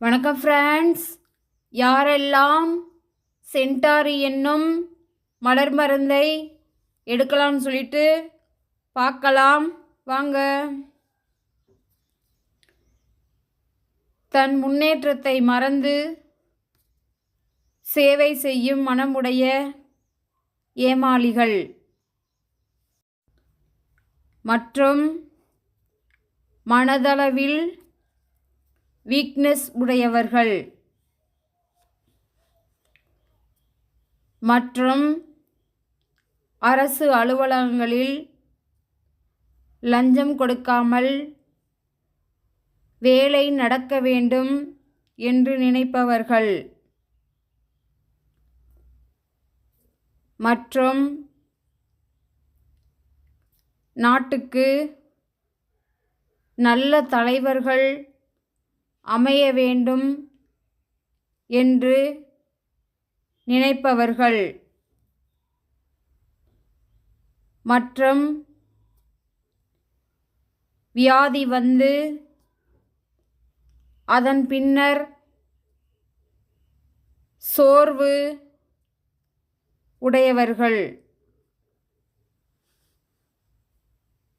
வணக்கம் ஃப்ரெண்ட்ஸ் யாரெல்லாம் சென்டாரி என்னும் மலர் மருந்தை எடுக்கலாம்னு சொல்லிட்டு பார்க்கலாம். வாங்க. தன் முன்னேற்றத்தை மறந்து சேவை செய்யும் மனமுடைய ஏமாளிகள். மற்றும் மனதளவில் வீக்னஸ் உடையவர்கள். மற்றும் அரசு அலுவலகங்களில் லஞ்சம் கொடுக்காமல் வேலை நடக்க வேண்டும் என்று நினைப்பவர்கள். மற்றும் நாட்டுக்கு நல்ல தலைவர்கள் அமைய வேண்டும் என்று நினைப்பவர்கள். மற்றும் வியாதி வந்து அதன் பின்னர் சோர்வு உடையவர்கள்.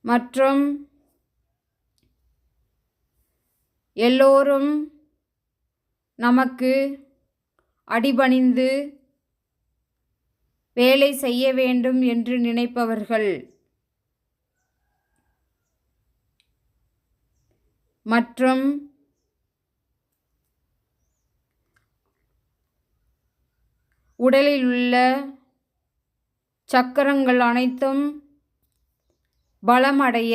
மற்றும் எல்லோரும் நமக்கு அடிபணிந்து வேலை செய்ய வேண்டும் என்று நினைப்பவர்கள். மற்றும் உடலில் உள்ள சக்கரங்கள் அனைத்தும் பலமடைய